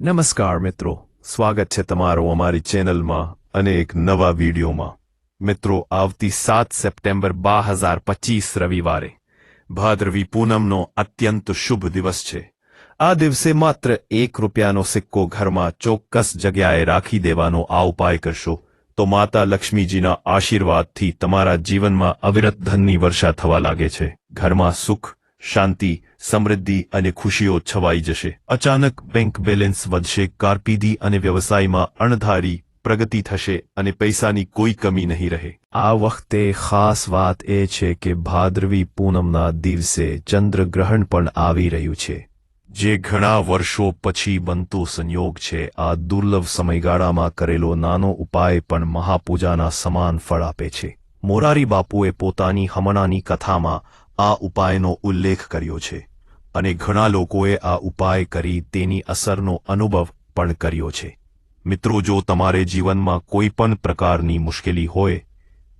નમસ્કાર મિત્રો, સ્વાગત છે તમારું અમારી ચેનલમાં અને એક નવા વિડીયોમાં. મિત્રો, આવતી સાત સપ્ટેમ્બર બે હજાર પચીસ રવિવારે, ભાદરવી પૂનમનો અત્યંત શુભ દિવસ છે. આ દિવસે માત્ર એક રૂપિયાનો સિક્કો ઘરમાં ચોક્કસ જગ્યાએ રાખી દેવાનો આ ઉપાય કરશો, તો માતા લક્ષ્મીજીના આશીર્વાદથી તમારા જીવનમાં અવિરત ધનની વર્ષા થવા લાગે છે. ઘરમાં સુખ શાંતિ સમૃદ્ધિ અને ખુશીઓ છવાઈ જશે. અચાનક બેંક બેલેન્સ વધશે કારકિર્દી અને વ્યવસાયમાં અણધારી પ્રગતિ થશે અને પૈસાની કોઈ કમી નહીં રહે. આ વખતે ખાસ વાત એ છે કે ભાદરવી પૂનમના દિવસે ચંદ્રગ્રહણ પણ આવી રહ્યું છે. જે ઘણા વર્ષો પછી બનતો સંયોગ છે આ દુર્લભ સમયગાળામાં કરેલો નાનો ઉપાય પણ મહાપૂજાના સમાન ફળ આપે છે. મોરારી બાપુએ પોતાની હમણાંની કથામાં આ ઉપાયનો ઉલ્લેખ કર્યો છે અને ઘણા લોકોએ આ ઉપાય કરી તેની અસરનો અનુભવ પણ કર્યો છે. મિત્રો, જો તમારે જીવનમાં કોઈ પણ પ્રકારની મુશ્કેલી હોય,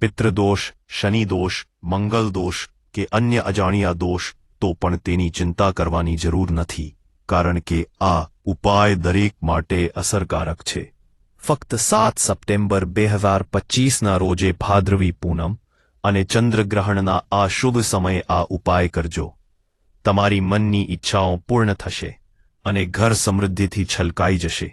પિતૃદોષ, શનિદોષ મંગલ દોષ કે અન્ય અજાણ્યા દોષ, તો પણ તેની ચિંતા કરવાની જરૂર નથી, કારણ કે આ ઉપાય દરેક માટે અસરકારક છે. ફક્ત સાત સપ્ટેમ્બર બે હજાર પચીસના રોજે ભાદ્રવી પૂનમ અને ચંદ્રગ્રહણના આ શુભ સમયે આ ઉપાય કરજો. તમારી મનની ઈચ્છાઓ પૂર્ણ થશે અને ઘર સમૃદ્ધિથી છલકાઈ જશે.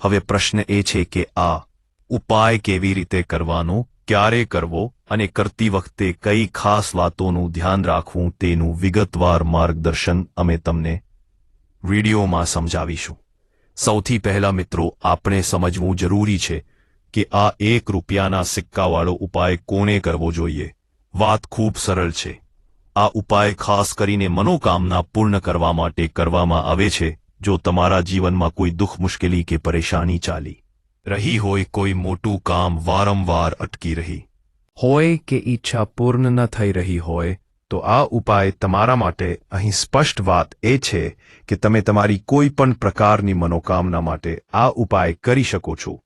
હવે પ્રશ્ન એ છે કે આ ઉપાય કેવી રીતે કરવાનો, ક્યારે કરવો અને કરતી વખતે કઈ ખાસ વાતોનું ધ્યાન રાખવું તેનું વિગતવાર માર્ગદર્શન અમે તમને વિડીયોમાં સમજાવીશું. સૌથી પહેલા મિત્રો, આપણે સમજવું જરૂરી છે કે આ એક રૂપિયાના સિક્કાવાળો ઉપાય કોણે કરવો જોઈએ? વાત ખૂબ સરળ છે. આ ઉપાય ખાસ કરીને મનોકામના પૂર્ણ કરવા માટે કરવામાં આવે છે, જો તમારા જીવનમાં કોઈ દુઃખ, મુશ્કેલી કે પરેશાની ચાલી રહી હોય, કોઈ મોટું કામ વારંવાર અટકી રહી હોય કે ઈચ્છા પૂર્ણ ન થઈ રહી હોય, તો આ ઉપાય તમારા માટે અહીં સ્પષ્ટ વાત એ છે કે તમે તમારી કોઈ પણ પ્રકારની મનોકામના માટે આ ઉપાય કરી શકો છો.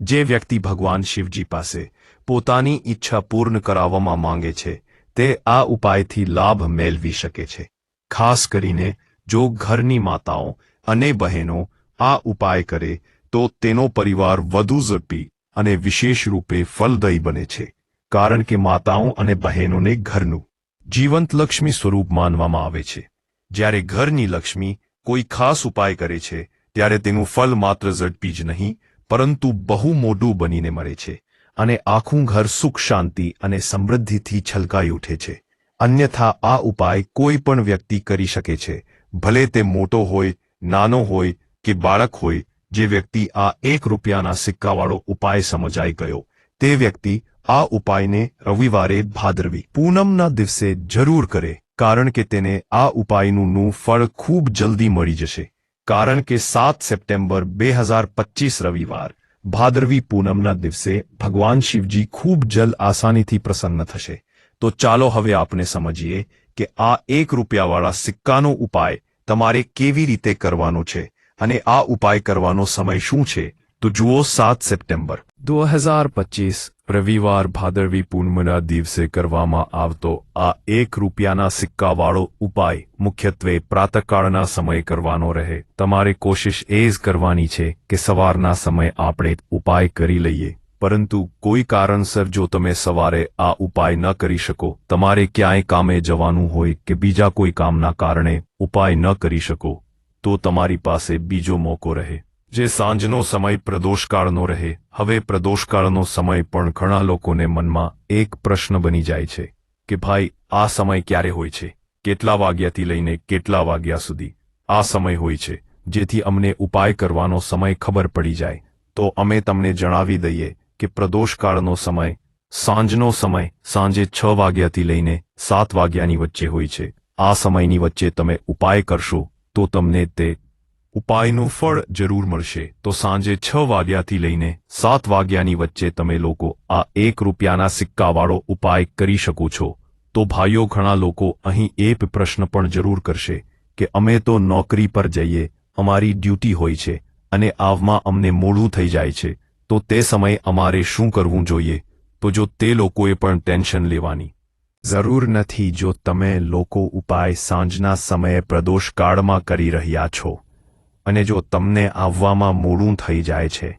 જે વ્યક્તિ ભગવાન શિવજી પાસે પોતાની ઈચ્છા પૂર્ણ કરાવવામાં માંગે છે, તે આ ઉપાયથી લાભ મેળવી શકે છે. ખાસ કરીને જો ઘરની માતાઓ અને બહેનો આ ઉપાય કરે, તો તેનો પરિવાર વધુ ઝડપી અને વિશેષ રૂપે ફલદાયી બને છે. કારણ કે માતાઓ અને બહેનોને ઘરનું જીવંત લક્ષ્મી સ્વરૂપ માનવામાં આવે છે. જ્યારે ઘરની લક્ષ્મી કોઈ ખાસ ઉપાય કરે છે, ત્યારે તેનું ફલ માત્ર ઝડપી જ નહીં પરંતુ બહુ મોડું બનીને મળે છે અને આખું ઘર સુખ શાંતિ અને સમૃદ્ધિથી છલકાઈ ઉઠે છે. અન્યથા આ ઉપાય કોઈ પણ વ્યક્તિ કરી શકે છે, ભલે તે મોટો હોય, નાનો હોય કે બાળક હોય, જે વ્યક્તિ આ એક રૂપિયાના સિક્કાવાળો ઉપાય સમજાઈ ગયો. તે વ્યક્તિ આ ઉપાયને રવિવારે ભાદરવી પૂનમના દિવસે જરૂર કરે, કારણ કે તેને આ ઉપાયનું નું ફળ ખૂબ જલ્દી મળી જશે. કારણ કે સાત સપ્ટેમ્બર બે રવિવાર, ભાદરવી પૂનમના દિવસે ભગવાન શિવજી ખૂબ જલ આસાનીથી પ્રસન્ન થશે. તો ચાલો હવે આપણે સમજીએ કે આ એક રૂપિયાવાળા સિક્કાનો ઉપાય તમારે કેવી રીતે કરવાનો છે અને આ ઉપાય કરવાનો સમય શું છે. તો જુઓ સાત સપ્ટેમ્બર. દો હજાર પચીસ રવિવાર ભાદરવી પૂનમના દિવસે કરવામાં આવતો આ એક રૂપિયાના સિક્કાવાળો ઉપાય મુખ્યત્વે પ્રાતકાળના સમયે કરવાનો રહે. તમારે કોશિશ એ જ કરવાની છે કે સવારના સમયે આપણે ઉપાય કરી લઈએ. પરંતુ કોઈ કારણસર જો તમે સવારે આ ઉપાય ન કરી શકો, તમારે ક્યાંય કામે જવાનું હોય કે બીજા કોઈ કામના કારણે ઉપાય ન કરી શકો, તો તમારી પાસે બીજો મોકો રહે. જે સાંજનો સમય પ્રદોષકાળનો રહે, હવે પ્રદોષકાળનો સમય પણ ઘણા લોકોને મનમાં એક પ્રશ્ન બની જાય છે, કે ભાઈ, આ સમય ક્યારે હોય છે? કેટલા વાગ્યાથી લઈને કેટલા વાગ્યા સુધી? આ સમય હોય છે, જેથી અમને ઉપાય કરવાનો સમય ખબર પડી જાય. તો અમે તમને જણાવી દઈએ કે પ્રદોષકાળનો સમય, સાંજનો સમય સાંજે છ વાગ્યાથી લઈને સાત વાગ્યાની વચ્ચે હોય છે. આ સમયની વચ્ચે તમે ઉપાય કરશો, તો તમને તે ઉપાયનું ફળ જરૂર મળશે. તો સાંજે છ વાગ્યાથી લઈને સાત વાગ્યાની વચ્ચે તમે લોકો આ એક રૂપિયાના સિક્કાવાળો ઉપાય કરી શકો છો. તો ભાઈઓ, ઘણા લોકો અહીં એ પ્રશ્ન પણ જરૂર કરશે કે અમે તો નોકરી પર જઈએ, અમારી ડ્યુટી હોય છે અને આવમાં અમને મોડું થઈ જાય છે. તો તે સમયે અમારે શું કરવું જોઈએ? તો જો તે લોકોએ પણ ટેન્શન લેવાની જરૂર નથી, જો તમે લોકો ઉપાય સાંજના સમયે પ્રદોષકાળમાં કરી રહ્યા છો. અને જો તમને આવવામાં મોડું થઈ જાય છે,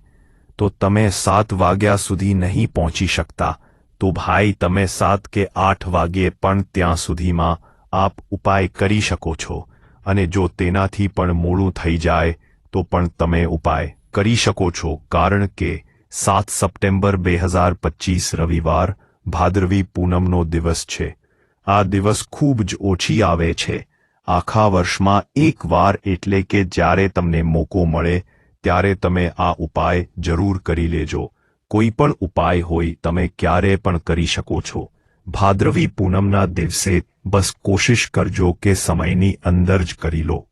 તો તમે સાત વાગ્યા સુધી નહીં પહોંચી શકતા. તો ભાઈ, તમે સાત કે આઠ વાગ્યે પણ ત્યાં સુધીમાં આપ ઉપાય કરી શકો છો. અને જો તેનાથી પણ મોડું થઈ જાય, તો પણ તમે ઉપાય કરી શકો છો. કારણ કે સાત સપ્ટેમ્બર બે હજાર પચીસ રવિવાર ભાદરવી પૂનમનો દિવસ છે. આ દિવસ ખૂબ જ ઓછી આવે છે. આખા વર્ષમાં એક વાર એટલે કે જ્યારે તમને મોકો મળે, ત્યારે તમે આ ઉપાય જરૂર કરી લેજો. કોઈ પણ ઉપાય હોય તમે ક્યારે પણ કરી શકો છો. ભાદ્રવી પૂનમના દિવસે બસ કોશિશ કરજો કે સમયની અંદર જ કરી લો.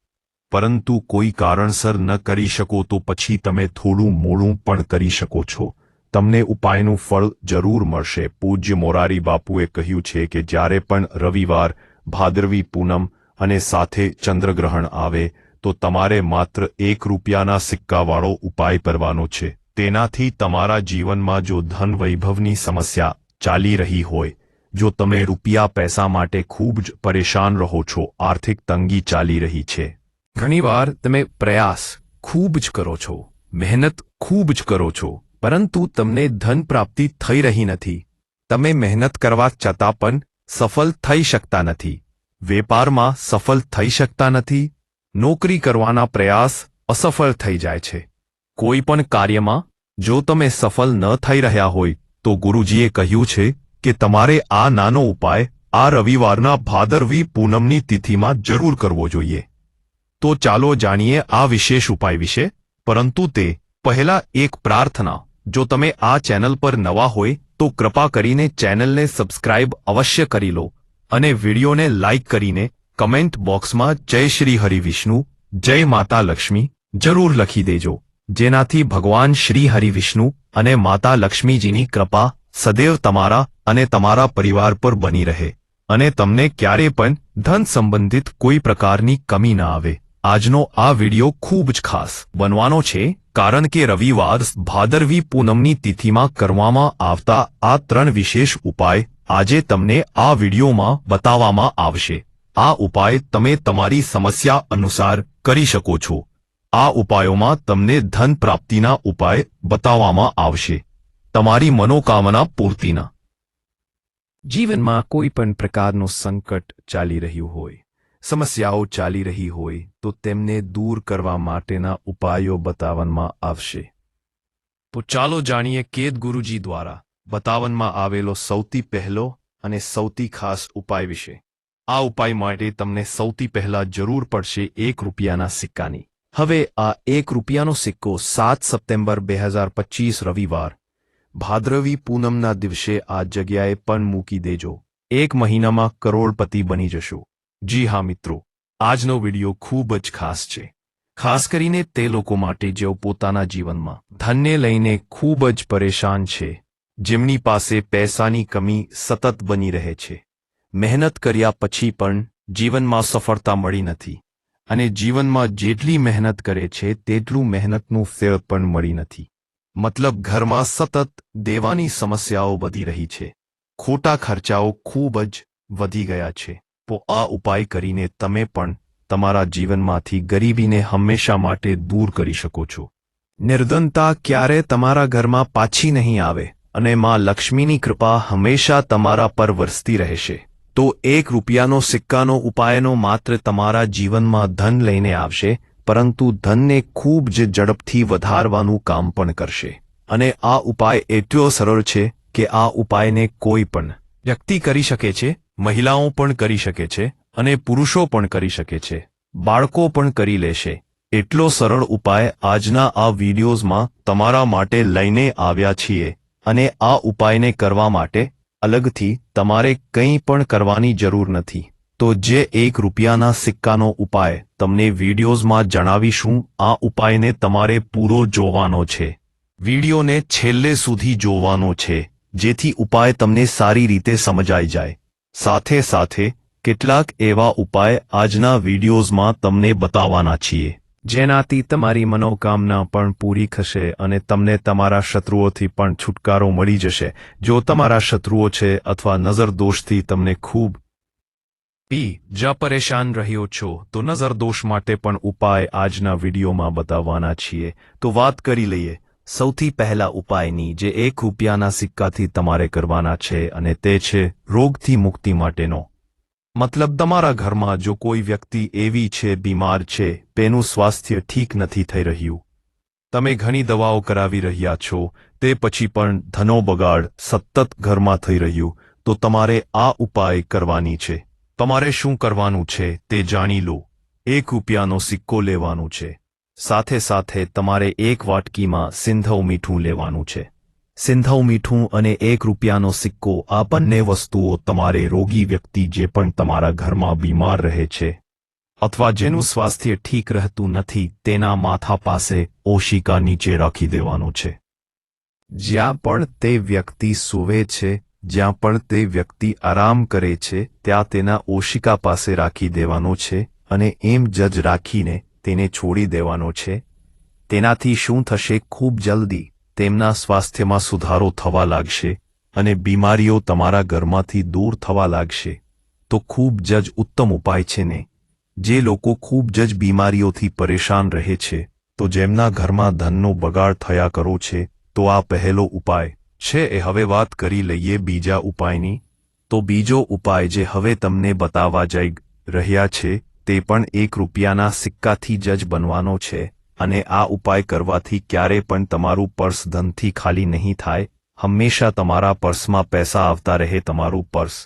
પરંતુ કોઈ કારણસર ન કરી શકો તો પછી તમે થોડું મોડું પણ કરી શકો છો. તમને ઉપાયનું ફળ જરૂર મળશે. પૂજ્ય મોરારી બાપુએ કહ્યું છે કે જ્યારે પણ રવિવાર, ભાદરવી પૂનમ અને સાથે ચંદ્રગ્રહણ આવે, તો તમારે માત્ર એક રૂપિયાના સિક્કાવાળો ઉપાય કરવાનો છે. તેનાથી તમારા જીવનમાં જો ધન વૈભવની સમસ્યા ચાલી રહી હોય, જો તમે રૂપિયા પૈસા માટે ખૂબ જ પરેશાન રહો છો, આર્થિક તંગી ચાલી રહી છે. ઘણીવાર તમે પ્રયાસ ખૂબ જ કરો છો, મહેનત ખૂબ જ કરો છો, પરંતુ તમને ધન પ્રાપ્તિ થઈ રહી નથી. તમે મહેનત કરવા છતાં પણ સફળ થઈ શકતા નથી. વેપારમાં સફળ થઈ શકતા નથી, નોકરી કરવાના પ્રયાસ અસફળ થઈ જાય છે. કોઈ પણ કાર્યમાં જો તમે સફળ ન થઈ રહ્યા હોય, તો ગુરુજીએ કહ્યું છે કે તમારે આ નાનો ઉપાય આ રવિવારના ભાદરવી પૂનમની તિથિમાં જરૂર કરવો જોઈએ. તો ચાલો જાણીએ આ વિશેષ ઉપાય વિશે. પરંતુ તે પહેલા એક પ્રાર્થના. જો તમે આ ચેનલ પર નવા હોય, તો કૃપા કરીને ચેનલને સબસ્ક્રાઇબ અવશ્ય કરી લો. અને વિડીયોને લાઇક કરીને કમેન્ટ બોક્સમાં જય શ્રી હરિવિષ્ણુ, જય માતા લક્ષ્મી જરૂર લખી દેજો. જેનાથી ભગવાન શ્રી હરિવિષ્ણુ અને માતા લક્ષ્મીજીની કૃપા સદૈવ તમારા અને તમારા પરિવાર પર બની રહે અને તમને ક્યારે પણ ધન સંબંધિત કોઈ પ્રકારની કમી ન આવે. આજનો આ વિડિયો ખૂબ જ ખાસ બનવાનો છે કારણ કે રવિવાર ભાદરવી પૂનમની તિથિમાં કરવામાં આવતા આ ત્રણ વિશેષ ઉપાય આજે તમને આ વિડીયોમાં બતાવવામાં આવશે. આ ઉપાય તમે તમારી સમસ્યા અનુસાર કરી શકો છો. આ ઉપાયોમાં તમને ધન પ્રાપ્તિના ઉપાય બતાવવામાં આવશે. તમારી મનોકામના પૂર્તિના. જીવનમાં કોઈ પણ પ્રકારનું સંકટ ચાલી રહ્યું હોય, સમસ્યાઓ ચાલી રહી હોય, તો તેમને દૂર કરવા માટેના ઉપાયો બતાવવામાં આવશે. તો ચાલો જાણીએ કેદ ગુરુજી દ્વારા બતાવવામાં આવેલો સૌથી પહેલો અને સૌથી ખાસ ઉપાય વિશે. આ ઉપાય માટે તમને સૌથી પહેલા જરૂર પડશે એક રૂપિયાના સિક્કાની. હવે આ એક રૂપિયાનો સિક્કો સાત સપ્ટેમ્બર બે હજાર પચીસ રવિવાર. ભાદ્રવી પૂનમના દિવસે આ જગ્યાએ પણ મૂકી દેજો. એક મહિનામાં કરોડપતિ બની જશો. જી હા, મિત્રો. આજનો વિડિયો ખૂબ જ ખાસ છે. ખાસ કરીને તે લોકો માટે જેઓ પોતાના જીવનમાં ધનને લઈને ખૂબ જ પરેશાન છે. જેમની પાસે પૈસાની કમી સતત બની રહે છે. મહેનત કર્યા પછી પણ જીવનમાં સફળતા મળી નથી અને જીવનમાં જેટલી મહેનત કરે છે તેટલું મહેનતનું ફેળ પણ મળી નથી. મતલબ ઘરમાં સતત દેવાની સમસ્યાઓ વધી રહી છે. ખોટા ખર્ચાઓ ખૂબ જ વધી ગયા છે. તો આ ઉપાય કરીને તમે પણ તમારા જીવનમાંથી ગરીબીને હંમેશા માટે દૂર કરી શકો છો. નિર્ધનતા ક્યારે તમારા ઘરમાં પાછી નહીં આવે. અને માં લક્ષ્મીની કૃપા હંમેશા તમારા પર વરસતી રહેશે. તો એક રૂપિયાનો સિક્કાનો ઉપાયનો માત્ર તમારા જીવનમાં ધન લઈને આવશે, પરંતુ ધનને ખૂબ જ ઝડપથી વધારવાનું કામ પણ કરશે. અને આ ઉપાય એટલો સરળ છે કે આ ઉપાયને કોઈ પણ વ્યક્તિ કરી શકે છે, મહિલાઓ પણ કરી શકે છે, અને પુરુષો પણ કરી શકે છે. બાળકો પણ કરી લેશે. એટલો સરળ ઉપાય આજના આ વિડીયોઝમાં તમારા માટે લઈને આવ્યા છીએ. અને આ ઉપાયને કરવા માટે અલગથી તમારે કંઈ પણ કરવાની જરૂર નથી. તો જે એક રૂપિયાના સિક્કાનો ઉપાય તમને વિડીયોઝમાં જણાવીશું આ ઉપાયને તમારે પૂરો જોવાનો છે. વિડીયોને છેલ્લે સુધી જોવાનો છે, જેથી ઉપાય તમને સારી રીતે સમજાઈ જાય. સાથે સાથે, કેટલાક એવા ઉપાય આજના વિડીયોઝમાં તમને બતાવવાના છીએ. જેનાથી તમારી મનોકામના પણ પૂરી થશે અને તમને તમારા શત્રુઓથી પણ છુટકારો મળી જશે. જો તમારા શત્રુઓ છે અથવા નજર દોષથી તમને ખૂબ પી જ પરેશાન રહ્યો છો, તો નજર દોષ માટે પણ ઉપાય આજના વિડીયોમાં બતાવવાના છીએ. તો વાત કરી લઈએ. સૌથી પહેલા ઉપાયની જે એક રૂપિયાના સિક્કાથી તમારે કરવાના છે અને તે છે રોગથી મુક્તિ માટેનો. મતલબ તમારા ઘરમાં જો કોઈ વ્યક્તિ એવી છે, બીમાર છે, તેનું સ્વાસ્થ્ય ઠીક નથી થઈ રહ્યું. તમે ઘણી દવાઓ કરાવી રહ્યા છો, તે પછી પણ ધનો બગાડ સતત ઘરમાં થઈ રહ્યું, તો તમારે આ ઉપાય કરવાની છે. તમારે શું કરવાનું છે તે જાણી લો. એક રૂપિયાનો સિક્કો લેવાનું છે. સાથે સાથે તમારે એક વાટકીમાં સિંધવ મીઠું લેવાનું છે. સિંધવ મીઠું અને એક રૂપિયાનો સિક્કો આ બંને વસ્તુઓ તમારે રોગી વ્યક્તિ જે પણ તમારા ઘરમાં બીમાર રહે છે અથવા જેનું સ્વાસ્થ્ય ઠીક રહેતું નથી તેના માથા પાસે ઓશિકા નીચે રાખી દેવાનું છે. જ્યાં પણ તે વ્યક્તિ સૂવે છે, જ્યાં પણ તે વ્યક્તિ આરામ કરે છે, ત્યાં તેના ઓશિકા પાસે રાખી દેવાનો છે અને એમ જજ રાખીને તેને છોડી દેવાનો છે. તેનાથી શું થશે ખૂબ જલ્દી તેમના સ્વાસ્થ્યમાં સુધારો થવા લાગશે અને બીમારીઓ તમારા ઘરમાંથી દૂર થવા લાગશે. તો ખૂબ જ ઉત્તમ ઉપાય છે ને. જે લોકો ખૂબ જ બીમારીઓથી પરેશાન રહે છે, તો જેમના ઘરમાં ધનનો બગાડ થયા કરો છે, તો આ પહેલો ઉપાય છે એ હવે વાત કરી લઈએ બીજા ઉપાયની. તો બીજો ઉપાય જે હવે તમને બતાવવા જઈ રહ્યા છે, તે પણ એક રૂપિયાના સિક્કાથી જજ બનવાનો છે. અને આ ઉપાય કરવાથી ક્યારે પણ તમારું પર્સ ધનથી ખાલી નહીં થાય, હંમેશા તમારા પર્સમાં પૈસા આવતા રહે, તમારું પર્સ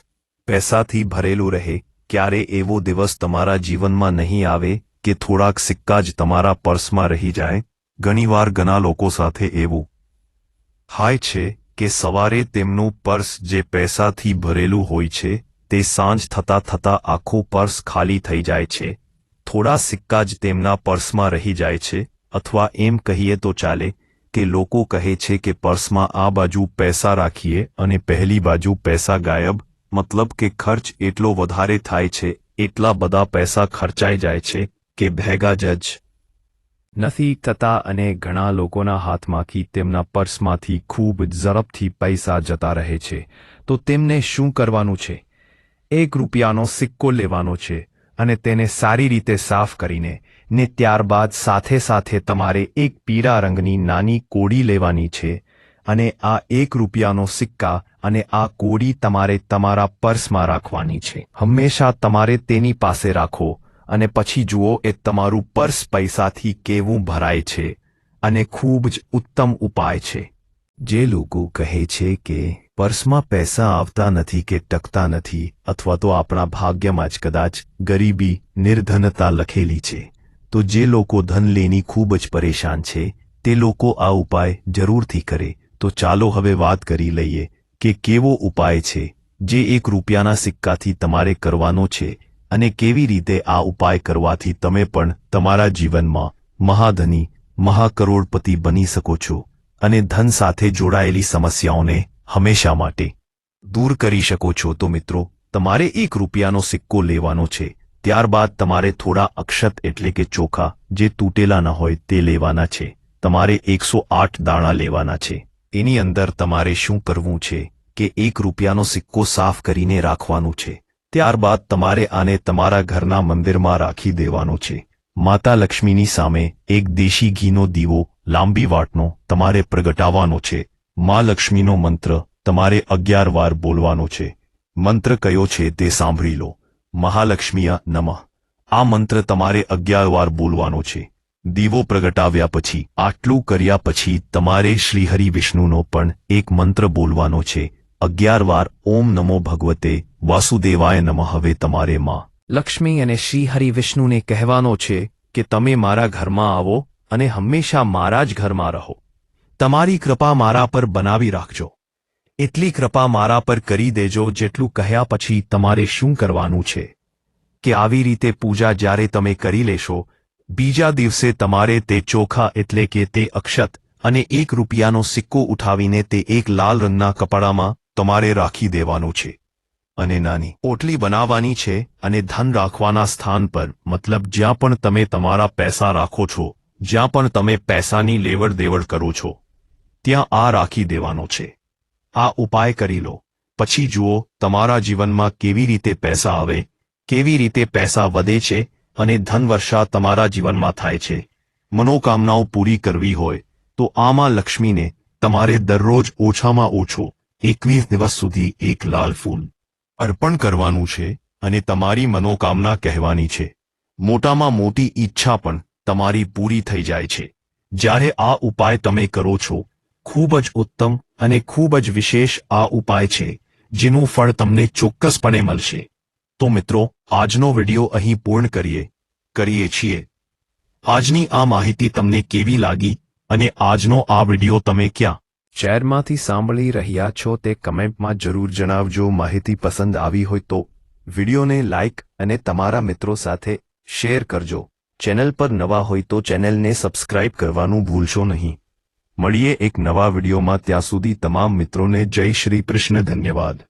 પૈસાથી ભરેલું રહે, ક્યારે એવો દિવસ તમારા જીવનમાં નહીં આવે કે થોડાક સિક્કા જ તમારા પર્સમાં રહી જાય. ઘણીવાર ઘણા લોકો સાથે એવું હાય છે કે સવારે તેમનું પર્સ જે પૈસાથી ભરેલું હોય છે, તે સાંજ થતા થતા આખું પર્સ ખાલી થઈ જાય છે. થોડા સિક્કા જ તેમના પર્સમાં રહી જાય છે, અથવા એમ કહીએ તો ચાલે, કે લોકો કહે છે કે પર્સમાં આ બાજુ પૈસા રાખીએ અને પહેલી બાજુ પૈસા ગાયબ, મતલબ કે ખર્ચ એટલો વધારે થાય છે, એટલા બધા પૈસા ખર્ચાઈ જાય છે, કે ભેગા જજ નથી થતા અને ઘણા લોકોના હાથમાંથી તેમના પર્સમાંથી ખૂબ ઝડપથી પૈસા જતા રહે છે. તો તેમને શું કરવાનું છે? એક રૂપિયાનો સિક્કો લેવાનો છે. અને તેને સારી રીતે સાફ કરીને, ને ત્યારબાદ સાથે સાથે તમારે એક પીળા રંગની નાની કોડી લેવાની છે, અને આ એક રૂપિયાનો સિક્કા અને આ કોડી તમારે તમારા પર્સમાં રાખવાની છે. હંમેશા તમારે તેની પાસે રાખો, અને પછી જુઓ એ તમારું પર્સ પૈસાથી કેવું ભરાય છે, અને ખૂબ જ ઉત્તમ ઉપાય છે. જે લોકો કહે છે કે, પર્સમાં પૈસા આવતા નથી કે ટકતા નથી, અથવા તો આપણા ભાગ્યમાં જ કદાચ ગરીબી, નિર્ધનતા લખેલી છે, તો જે લોકો ધન લેની ખૂબ જ પરેશાન છે, તે લોકો આ ઉપાય જરૂરથી કરે, તો ચાલો હવે વાત કરી લઈએ કે કેવો ઉપાય છે, જે એક રૂપિયાના સિક્કાથી તમારે કરવાનો છે, અને કેવી રીતે આ ઉપાય કરવાથી તમે પણ તમારા જીવનમાં મહાધની, મહાકરોડપતિ બની શકો છો. અને ધન સાથે જોડાયેલી સમસ્યાઓને હંમેશા માટે દૂર કરી શકો છો. તો મિત્રો, તમારે એક રૂપિયાનો સિક્કો લેવાનો છે. ત્યારબાદ તમારે થોડા અક્ષત એટલે કે ચોખા જે તૂટેલા ન હોય તે લેવાના છે. તમારે એકસો દાણા લેવાના છે. એની અંદર તમારે શું કરવું છે કે એક રૂપિયાનો સિક્કો સાફ કરીને રાખવાનું છે. ત્યારબાદ તમારે આને તમારા ઘરના મંદિરમાં રાખી દેવાનો છે. માતા લક્ષ્મીની સામે એક દેશી ઘીનો દીવો લાંબી વાટનો તમારે પ્રગટાવવાનો છે. મા લક્ષ્મીનો મંત્ર તમારે અગિયાર વાર બોલવાનો છે. મંત્ર કયો છે તે સાંભળી લો. મહાલક્ષ્મીયા નમઃ. આ મંત્ર તમારે અગિયાર વાર બોલવાનો છે. દીવો પ્રગટાવ્યા પછી, આટલું કર્યા પછી તમારે શ્રીહરિ વિષ્ણુનો પણ એક મંત્ર બોલવાનો છે. અગિયાર વાર ઓમ નમો ભગવતે વાસુદેવાય નમઃ. હવે તમારે માં લક્ષ્મી અને શ્રીહરિ વિષ્ણુને કહેવાનો છે કે તમે મારા ઘરમાં આવો અને હંમેશા મારા જ ઘરમાં રહો. તમારી કૃપા મારા પર બનાવી રાખજો. એટલી કૃપા મારા પર કરી દેજો જેટલું કહ્યા પછી તમારે શું કરવાનું છે? કે આવી રીતે પૂજા જ્યારે તમે કરી લેશો, બીજા દિવસે તમારે તે ચોખા એટલે કે તે અક્ષત અને એક રૂપિયાનો સિક્કો ઉઠાવીને તે એક લાલ રંગના કપડામાં તમારે રાખી દેવાનું છે. અને નાની ઓટલી બનાવવાની છે અને ધન રાખવાના સ્થાન પર, મતલબ જ્યાં પણ તમે તમારા પૈસા રાખો છો જ્યાં પણ તમે પૈસાની લેવડ દેવડ કરો છો, ત્યાં આ રાખી દેવાનો છે. આ ઉપાય કરી લો. પછી જુઓ, તમારા જીવનમાં કેવી રીતે પૈસા આવે, કેવી રીતે પૈસા વધે છે અને ધનવર્ષા તમારા જીવનમાં થાય છે. મનોકામનાઓ પૂરી કરવી હોય, તો આમાં લક્ષ્મીને તમારે દરરોજ ઓછામાં ઓછો એકવીસ દિવસ સુધી એક લાલ ફૂલ અર્પણ કરવાનું છે અને તમારી મનોકામના કહેવાની છે. મોટામાં મોટી ઈચ્છા પણ તમારી પૂરી થઈ જાય છે. જ્યારે આ ઉપાય તમે કરો છો, ખૂબ જ ઉત્તમ અને ખૂબ જ વિશેષ આ ઉપાય છે, જેનું ફળ તમને ચોક્કસપણે મળશે. તો મિત્રો, આજનો વિડિયો અહીં પૂર્ણ કરીએ કરીએ છીએ. આજની આ માહિતી તમને કેવી લાગી અને આજનો આ વિડિયો તમે ક્યાં? શહેરમાંથી સાંભળી રહ્યા છો તે કમેન્ટમાં જરૂર જણાવજો. માહિતી પસંદ આવી હોય તો વિડિયોને લાઇક અને તમારા મિત્રો સાથે શેર કરજો. ચેનલ પર નવા હોય તો ચેનલને સબસ્ક્રાઇબ કરવાનું ભૂલશો નહીં. મળીએ એક નવા વિડિયોમાં ત્યાં સુધી તમામ મિત્રોને જય શ્રી કૃષ્ણ, ધન્યવાદ.